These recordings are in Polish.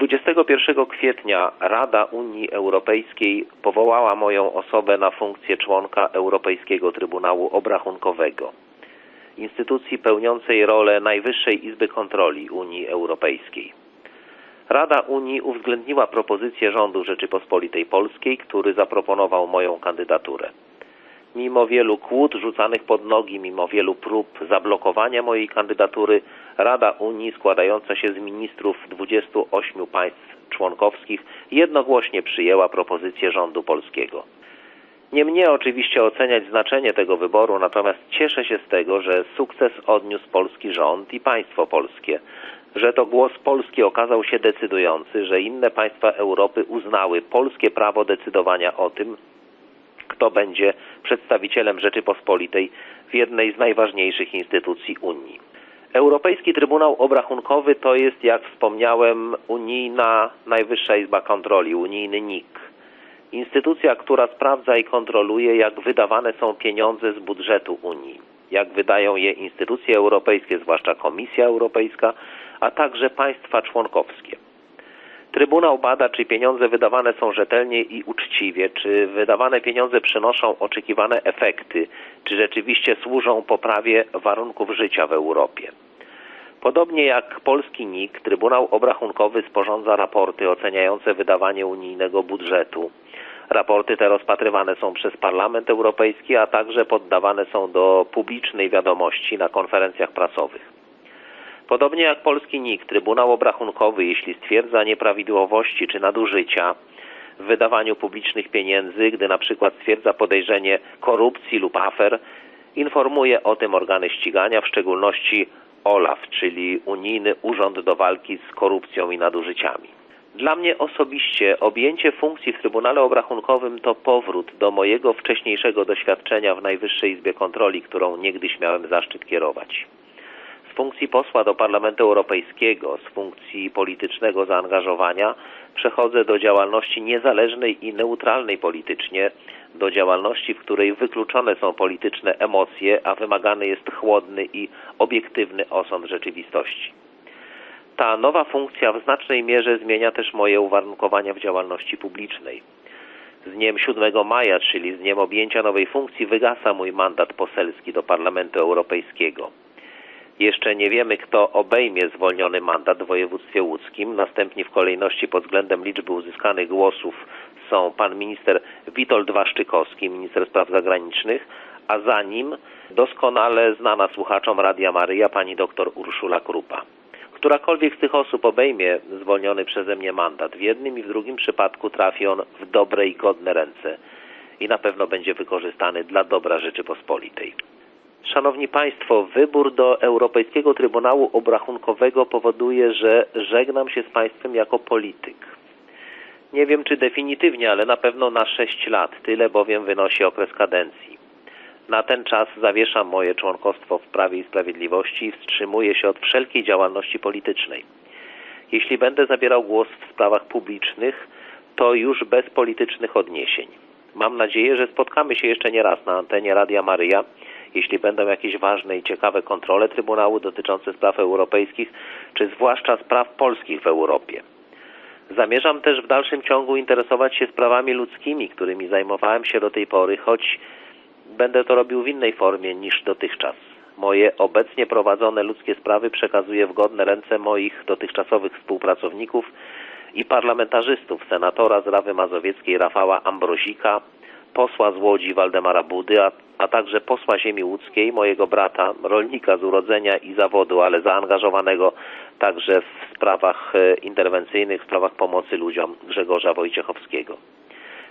21 kwietnia Rada Unii Europejskiej powołała moją osobę na funkcję członka Europejskiego Trybunału Obrachunkowego, instytucji pełniącej rolę Najwyższej Izby Kontroli Unii Europejskiej. Rada Unii uwzględniła propozycję rządu Rzeczypospolitej Polskiej, który zaproponował moją kandydaturę. Mimo wielu kłód rzucanych pod nogi, mimo wielu prób zablokowania mojej kandydatury, Rada Unii składająca się z ministrów 28 państw członkowskich jednogłośnie przyjęła propozycję rządu polskiego. Nie mnie oczywiście oceniać znaczenie tego wyboru, natomiast cieszę się z tego, że sukces odniósł polski rząd i państwo polskie, że to głos Polski okazał się decydujący, że inne państwa Europy uznały polskie prawo decydowania o tym, kto będzie przedstawicielem Rzeczypospolitej w jednej z najważniejszych instytucji Unii. Europejski Trybunał Obrachunkowy to jest, jak wspomniałem, unijna Najwyższa Izba Kontroli, unijny NIK. Instytucja, która sprawdza i kontroluje, jak wydawane są pieniądze z budżetu Unii, jak wydają je instytucje europejskie, zwłaszcza Komisja Europejska, a także państwa członkowskie. Trybunał bada, czy pieniądze wydawane są rzetelnie i uczciwie, czy wydawane pieniądze przynoszą oczekiwane efekty, czy rzeczywiście służą poprawie warunków życia w Europie. Podobnie jak polski NIK, Trybunał Obrachunkowy sporządza raporty oceniające wydawanie unijnego budżetu. Raporty te rozpatrywane są przez Parlament Europejski, a także poddawane są do publicznej wiadomości na konferencjach prasowych. Podobnie jak polski NIK, Trybunał Obrachunkowy, jeśli stwierdza nieprawidłowości czy nadużycia w wydawaniu publicznych pieniędzy, gdy na przykład stwierdza podejrzenie korupcji lub afer, informuje o tym organy ścigania, w szczególności OLAF, czyli Unijny Urząd do Walki z Korupcją i Nadużyciami. Dla mnie osobiście objęcie funkcji w Trybunale Obrachunkowym to powrót do mojego wcześniejszego doświadczenia w Najwyższej Izbie Kontroli, którą niegdyś miałem zaszczyt kierować. Funkcji posła do Parlamentu Europejskiego, z funkcji politycznego zaangażowania przechodzę do działalności niezależnej i neutralnej politycznie, do działalności, w której wykluczone są polityczne emocje, a wymagany jest chłodny i obiektywny osąd rzeczywistości. Ta nowa funkcja w znacznej mierze zmienia też moje uwarunkowania w działalności publicznej. Z dniem 7 maja, czyli z dniem objęcia nowej funkcji, wygasa mój mandat poselski do Parlamentu Europejskiego. Jeszcze nie wiemy, kto obejmie zwolniony mandat w województwie łódzkim. Następni w kolejności pod względem liczby uzyskanych głosów są pan minister Witold Waszczykowski, minister spraw zagranicznych, a za nim doskonale znana słuchaczom Radia Maryja pani doktor Urszula Krupa. Którakolwiek z tych osób obejmie zwolniony przeze mnie mandat, w jednym i w drugim przypadku trafi on w dobre i godne ręce i na pewno będzie wykorzystany dla dobra Rzeczypospolitej. Szanowni Państwo, wybór do Europejskiego Trybunału Obrachunkowego powoduje, że żegnam się z Państwem jako polityk. Nie wiem czy definitywnie, ale na pewno na 6 lat, tyle bowiem wynosi okres kadencji. Na ten czas zawieszam moje członkostwo w Prawie i Sprawiedliwości i wstrzymuję się od wszelkiej działalności politycznej. Jeśli będę zabierał głos w sprawach publicznych, to już bez politycznych odniesień. Mam nadzieję, że spotkamy się jeszcze nie raz na antenie Radia Maryja jeśli będą jakieś ważne i ciekawe kontrole Trybunału dotyczące spraw europejskich, czy zwłaszcza spraw polskich w Europie. Zamierzam też w dalszym ciągu interesować się sprawami ludzkimi, którymi zajmowałem się do tej pory, choć będę to robił w innej formie niż dotychczas. Moje obecnie prowadzone ludzkie sprawy przekazuję w godne ręce moich dotychczasowych współpracowników i parlamentarzystów, senatora z Rawy Mazowieckiej Rafała Ambrozika, posła z Łodzi Waldemara Budy, a, a także posła ziemi łódzkiej, mojego brata, rolnika z urodzenia i zawodu, ale zaangażowanego także w sprawach e, interwencyjnych, w sprawach pomocy ludziom Grzegorza Wojciechowskiego.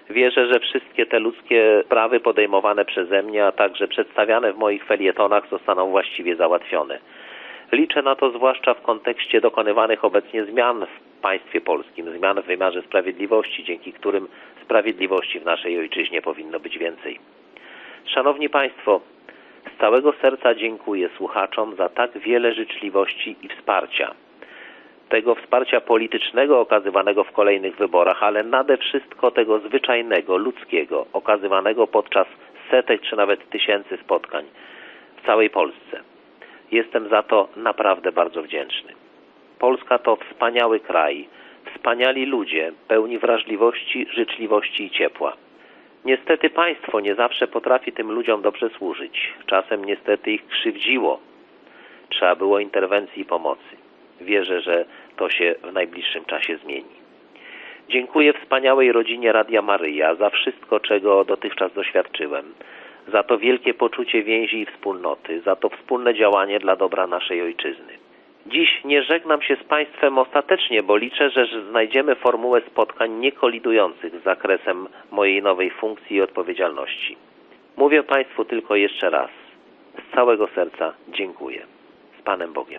Wierzę, że wszystkie te ludzkie sprawy podejmowane przeze mnie, a także przedstawiane w moich felietonach zostaną właściwie załatwione. Liczę na to zwłaszcza w kontekście dokonywanych obecnie zmian w państwie polskim, zmian w wymiarze sprawiedliwości, dzięki którym sprawiedliwości w naszej ojczyźnie powinno być więcej. Szanowni Państwo, z całego serca dziękuję słuchaczom za tak wiele życzliwości i wsparcia. Tego wsparcia politycznego okazywanego w kolejnych wyborach, ale nade wszystko tego zwyczajnego, ludzkiego, okazywanego podczas setek czy nawet tysięcy spotkań w całej Polsce. Jestem za to naprawdę bardzo wdzięczny. Polska to wspaniały kraj, Wspaniali ludzie, pełni wrażliwości, życzliwości i ciepła. Niestety państwo nie zawsze potrafi tym ludziom dobrze służyć. Czasem niestety ich krzywdziło. Trzeba było interwencji i pomocy. Wierzę, że to się w najbliższym czasie zmieni. Dziękuję wspaniałej rodzinie Radia Maryja za wszystko, czego dotychczas doświadczyłem, za to wielkie poczucie więzi i wspólnoty, za to wspólne działanie dla dobra naszej ojczyzny. Dziś nie żegnam się z Państwem ostatecznie, bo liczę, że znajdziemy formułę spotkań niekolidujących z zakresem mojej nowej funkcji i odpowiedzialności. Mówię Państwu tylko jeszcze raz. Z całego serca dziękuję. Z Panem Bogiem.